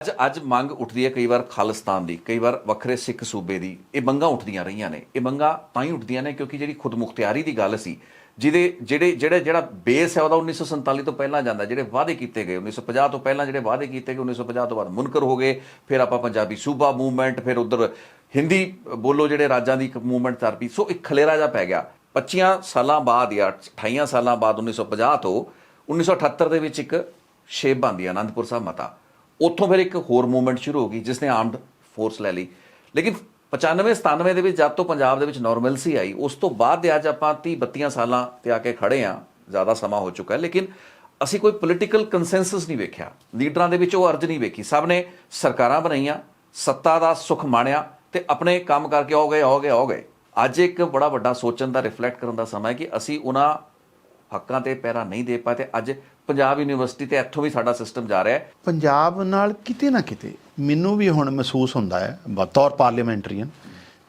ਅੱਜ ਅੱਜ ਮੰਗ ਉੱਠਦੀ ਹੈ ਕਈ ਵਾਰ ਖਾਲਿਸਤਾਨ ਦੀ, ਕਈ ਵਾਰ ਵੱਖਰੇ ਸਿੱਖ ਸੂਬੇ ਦੀ। ਇਹ ਮੰਗਾਂ ਉੱਠਦੀਆਂ ਰਹੀਆਂ ਨੇ। ਇਹ ਮੰਗਾਂ ਤਾਂ ਹੀ ਉੱਠਦੀਆਂ ਨੇ ਕਿਉਂਕਿ ਜਿਹੜੀ ਖੁਦਮੁਖਤਿਆਰੀ ਦੀ ਗੱਲ ਸੀ, ਜਿਹਦੇ ਜਿਹੜੇ ਜਿਹੜੇ ਜਿਹੜਾ ਬੇਸ ਹੈ ਉਹਦਾ 1947 ਤੋਂ ਪਹਿਲਾਂ ਜਾਂਦਾ, ਜਿਹੜੇ ਵਾਅਦੇ ਕੀਤੇ ਗਏ 1950 ਤੋਂ ਪਹਿਲਾਂ ਜਿਹੜੇ ਵਾਅਦੇ ਕੀਤੇ ਗਏ 1950 ਤੋਂ ਬਾਅਦ ਮੁਨਕਰ ਹੋ ਗਏ, ਫਿਰ ਆਪਾਂ ਪੰਜਾਬੀ ਸੂਬਾ ਮੂਵਮੈਂਟ, ਫਿਰ ਉਧਰ ਹਿੰਦੀ ਬੋਲੋ ਜਿਹੜੇ ਰਾਜਾਂ ਦੀ ਇੱਕ ਮੂਵਮੈਂਟ ਤਰਪੀ ਸੋ ਇੱਕ ਖਲੇਰਾ ਜਾ ਪੈ ਗਿਆ। 25 ਸਾਲਾਂ ਬਾਅਦ ਜਾਂ 28 ਸਾਲਾਂ ਬਾਅਦ 1950 ਤੋਂ 1978 ਦੇ ਵਿੱਚ ਇੱਕ ਸ਼ੇਪ ਬਣਦੀ ਹੈ ਆਨੰਦਪੁਰ ਸਾਹਿਬ ਮਤਾ ਉੱਥੋਂ ਫਿਰ ਇੱਕ ਹੋਰ ਮੂਵਮੈਂਟ ਸ਼ੁਰੂ ਹੋ ਗਈ ਜਿਸ ਨੇ ਆਰਮਡ ਫੋਰਸ ਲੈ ਲਈ। ਲੇਕਿਨ 95 97 ਦੇ ਵਿੱਚ ਜਦ ਤੋਂ ਪੰਜਾਬ ਦੇ ਵਿੱਚ ਨਾਰਮਲਸੀ ਆਈ, ਉਸ ਤੋਂ ਬਾਅਦ ਦੇ ਅੱਜ ਆਪਾਂ 30 32 ਸਾਲਾਂ ਤੇ ਆ ਕੇ ਖੜੇ ਆ ਜ਼ਿਆਦਾ ਸਮਾਂ ਹੋ ਚੁੱਕਾ ਹੈ। ਲੇਕਿਨ ਅਸੀਂ ਕੋਈ ਪੋਲੀਟੀਕਲ ਕੰਸੈਂਸਸ ਨਹੀਂ ਵੇਖਿਆ। ਲੀਡਰਾਂ ਦੇ ਵਿੱਚ ਉਹ ਅਰਜ਼ ਨਹੀਂ ਵੇਖੀ। ਸਭ ਨੇ ਸਰਕਾਰਾਂ ਬਣਾਈਆਂ, ਸੱਤਾ ਦਾ ਸੁਖ ਮਾਣਿਆ ਤੇ ਆਪਣੇ ਕੰਮ ਕਰਕੇ ਹੋ ਗਏ ਹੋ ਗਏ ਹੋ ਗਏ। ਅੱਜ ਇੱਕ ਬੜਾ ਵੱਡਾ ਸੋਚਣ ਦਾ ਰਿਫਲੈਕਟ ਕਰਨ ਦਾ ਸਮਾਂ ਹੈ ਕਿ ਅਸੀਂ ਉਹਨਾਂ ਹੱਕਾਂ ਤੇ ਪੈਰਾ ਨਹੀਂ ਦੇ ਪਾਏ ਤੇ ਅੱਜ ਪੰਜਾਬ ਯੂਨੀਵਰਸਿਟੀ ਤੇ ਇੱਥੋਂ ਵੀ ਸਾਡਾ ਸਿਸਟਮ ਜਾ ਰਿਹਾ ਹੈ। ਪੰਜਾਬ ਨਾਲ ਕਿਤੇ ਨਾ ਕਿਤੇ ਮੈਨੂੰ ਵੀ ਹੁਣ ਮਹਿਸੂਸ ਹੁੰਦਾ ਹੈ ਬਤੌਰ ਪਾਰਲੀਮੈਂਟਰੀਅਨ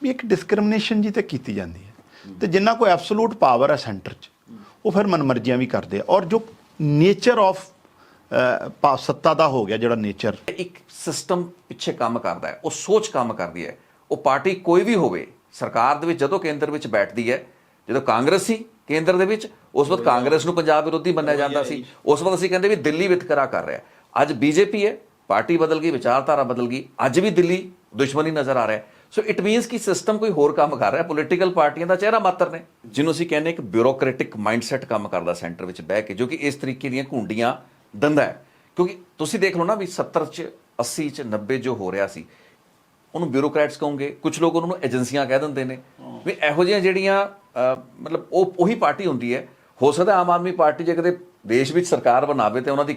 ਵੀ ਇੱਕ ਡਿਸਕ੍ਰਿਮੀਨੇਸ਼ਨ ਜੀ ਤੇ ਕੀਤੀ ਜਾਂਦੀ ਹੈ। ਤੇ ਜਿੰਨਾ ਕੋਈ ਐਬਸੋਲੂਟ ਪਾਵਰ ਹੈ ਸੈਂਟਰ 'ਚ ਉਹ ਫਿਰ ਮਨਮਰਜ਼ੀਆਂ ਵੀ ਕਰਦੇ ਆ। ਔਰ ਜੋ ਨੇਚਰ ਆਫ ਸੱਤਾ ਦਾ ਹੋ ਗਿਆ ਜਿਹੜਾ ਨੇਚਰ ਇੱਕ ਸਿਸਟਮ ਪਿੱਛੇ ਕੰਮ ਕਰਦਾ ਹੈ ਉਹ ਸੋਚ ਕੰਮ ਕਰਦੀ ਹੈ। ਉਹ ਪਾਰਟੀ ਕੋਈ ਵੀ ਹੋਵੇ ਸਰਕਾਰ ਦੇ ਵਿੱਚ ਜਦੋਂ ਕੇਂਦਰ ਵਿੱਚ ਬੈਠਦੀ ਹੈ ਜਦੋਂ ਕਾਂਗਰਸ ਸੀ ਕੇਂਦਰ ਦੇ ਵਿੱਚ ਉਸ ਵਕਤ ਕਾਂਗਰਸ ਨੂੰ ਪੰਜਾਬ ਵਿਰੋਧੀ ਮੰਨਿਆ ਜਾਂਦਾ ਸੀ। ਉਸ ਵਕਤ ਅਸੀਂ ਕਹਿੰਦੇ ਵੀ ਦਿੱਲੀ ਵਿਤਕਰਾ ਕਰ ਰਿਹਾ ਅੱਜ ਬੀਜੇਪੀ ਹੈ ਪਾਰਟੀ ਬਦਲ ਗਈ ਵਿਚਾਰਧਾਰਾ ਬਦਲ ਗਈ ਅੱਜ ਵੀ ਦਿੱਲੀ ਦੁਸ਼ਮਣੀ ਨਜ਼ਰ ਆ ਰਿਹਾ ਹੈ। ਸੋ ਇਟ ਮੀਨਸ ਕਿ ਸਿਸਟਮ ਕੋਈ ਹੋਰ ਕੰਮ ਕਰ ਰਿਹਾ ਪੋਲੀਟੀਕਲ ਪਾਰਟੀਆਂ ਦਾ ਚਿਹਰਾ ਮਾਤਰ ਨੇ। ਜਿਹਨੂੰ ਅਸੀਂ ਕਹਿੰਦੇ ਇੱਕ ਬਿਊਰੋਕ੍ਰੈਟਿਕ ਮਾਈਂਡਸੈਟ ਕੰਮ ਕਰਦਾ ਸੈਂਟਰ ਵਿੱਚ ਬਹਿ ਕੇ ਜੋ ਕਿ ਇਸ ਤਰੀਕੇ ਦੀਆਂ ਘੁੰਡੀਆਂ ਦੰਦਾ ਹੈ। ਕਿਉਂਕਿ ਤੁਸੀਂ ਦੇਖ ਲਓ ਨਾ ਵੀ 70 ਚ 80 ਚ 90 ਜੋ ਹੋ ਰਿਹਾ ਸੀ ਉਹਨੂੰ ਬਿਊਰੋਕਰੈਟਸ ਕਹੋਗੇ ਕੁਝ ਲੋਕ ਉਹਨਾਂ ਨੂੰ ਏਜੰਸੀਆਂ ਕਹਿ ਦਿੰਦੇ ਨੇ। ਵੀ ਇਹੋ ਜਿਹੀਆਂ ਜਿਹੜੀਆਂ ਮਤਲਬ ਉਹ ਉਹੀ ਪਾਰਟੀ ਹੁੰਦੀ ਹੈ। ਹੋ ਸਕਦਾ ਆਮ ਆਦਮੀ ਪਾਰਟੀ ਜੇ ਕਦੇ ਦੇਸ਼ ਵਿੱਚ ਸਰਕਾਰ ਬਣਾਵੇ ਤੇ ਉਹਨਾਂ ਦੀ